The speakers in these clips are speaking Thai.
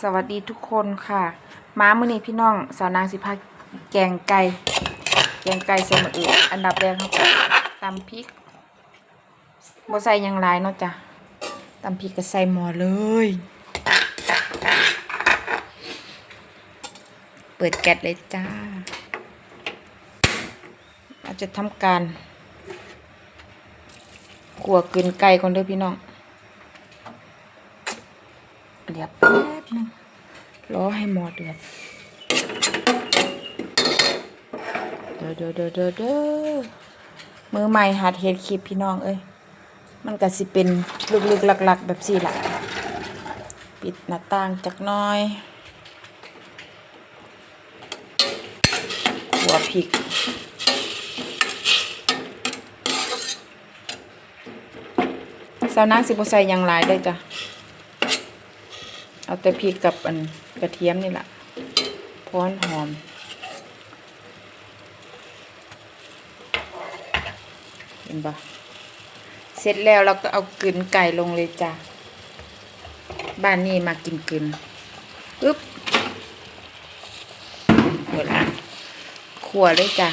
สวัสดีทุกคนค่ะ ม้ามื้อนี้พี่น้อง สาวนางสิพาแกงไก่ แกงไก่ใส่มะอึอันดับแรกเขาตำพริกบ่ใส่ยังหลายเนาะจ้ะตำพริกก็ใส่หม้อเลย เปิดแก๊สเลยจ้า เราจะทำการขัวกลืนไก่ก่อนเด้อพี่น้อง เดี๋ยวแป๊บนึงรอให้หมอเดือดเด้อเด้อเด้อเด้อเด้อมือใหม่หัดเฮ็ดคลิปพี่น้องเอ้ยมันก็สิเป็นลึกๆหลักๆ แบบสี่หละปิดหน้าต่างจักน้อยหัวพริกสาวนางสิบใส่ยังหลายเด้จ้ะ เอาแต่พริกกับอันกระเทียมนี่แหละพร้อนหอม เห็นปะเสร็จแล้วเราก็เอากลืนไก่ลงเลยจ้ะ บ้านนี้มากินกลืนปึ๊บหมดละขัวเลยจ้ะ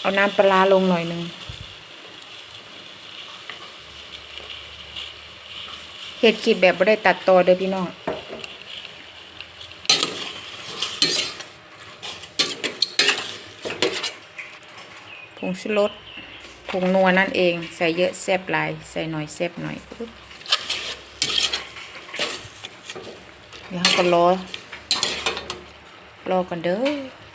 เอาน้ำปลาลงหน่อยนึง เฮ็ดคลิปแบบบ่ได้ตัดต่อเด้อพี่น้องผงชูรสผงนัวนั่นเอง ใส่เยอะแซ่บหลาย ใส่หน่อยแซ่บหน่อยปึ๊บเดี๋ยวก็รอรอกันเด้อ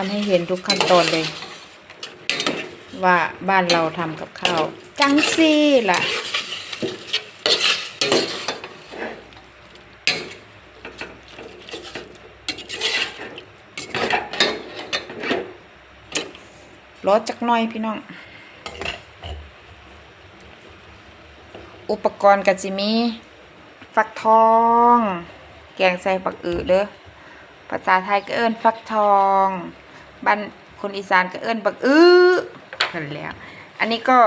ทำให้เห็นทุกขั้นตอนเลย ว่าบ้านเราทำกับข้าว จังซี่ล่ะ รอจักหน่อยพี่น้อง อุปกรณ์ก็จิมีฟักทอง แกงใส่ปักอือเด้อภาษาไทยก็เอิ้นฟักทอง บ้านคนอีสานก็เอิ้นบักอื้อกันแล้ว อันนี้ก็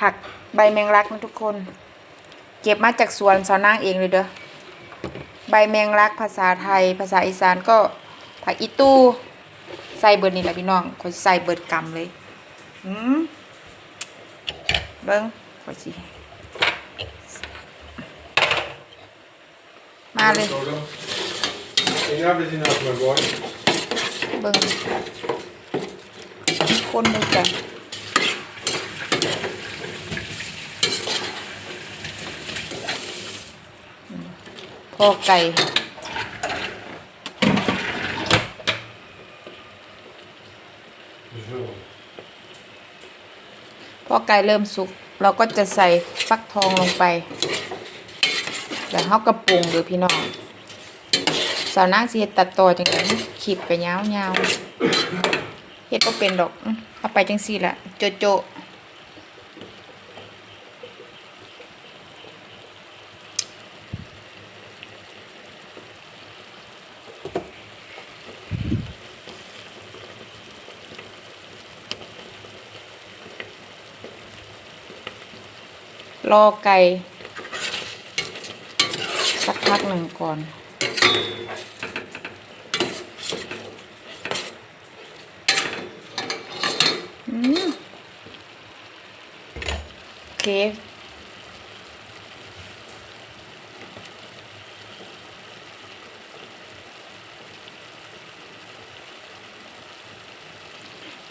ผักใบแมงลักนะทุกคน เก็บมาจากสวนสาวนางเองเลยเด้อใบแมงลักภาษาไทย ภาษาอีสานก็ผักอีตู้ใส่เบิดนี่แหละพี่น้องคนใส่เบิดกำเลยอืมเบิ้งขอสิมาเลย เบิ่งคนเลยจ้ะพอไก่พอไก่เริ่มสุก เราก็จะใส่ฟักทองลงไป แล้วเฮากระปรุงเด้อพี่น้อง สาวนางสิเฮ็ดตัดต่อจังได๋คลิปยาวๆเฮ็ดบ่เป็นดอกเอาไปจังซี่ล่ะโจโจะรอไก่สักพักหนึ่งก่อน โอเค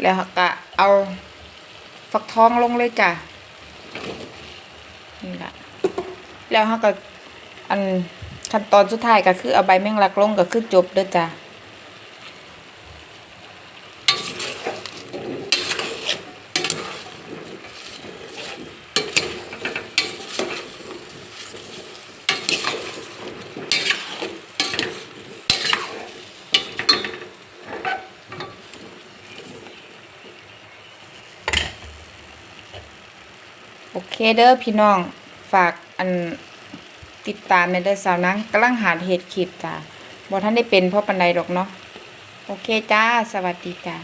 แล้วก็เอาฟักทองลงเลยจ้ะ นี่แหละแล้วเขาก็อัน ขั้นตอนสุดท้ายก็คือเอาใบแมงลักลงก็คือจบเด้อจ้ะโอเคเด้อพี่น้องฝากอัน ติดตามในเด้อสาวนางกำลังหาเฮ็ดคลิปจ้ะบ่ท่านได้เป็นเพราะปันใดหรอกเนาะ โอเคจ้า สวัสดีจ้า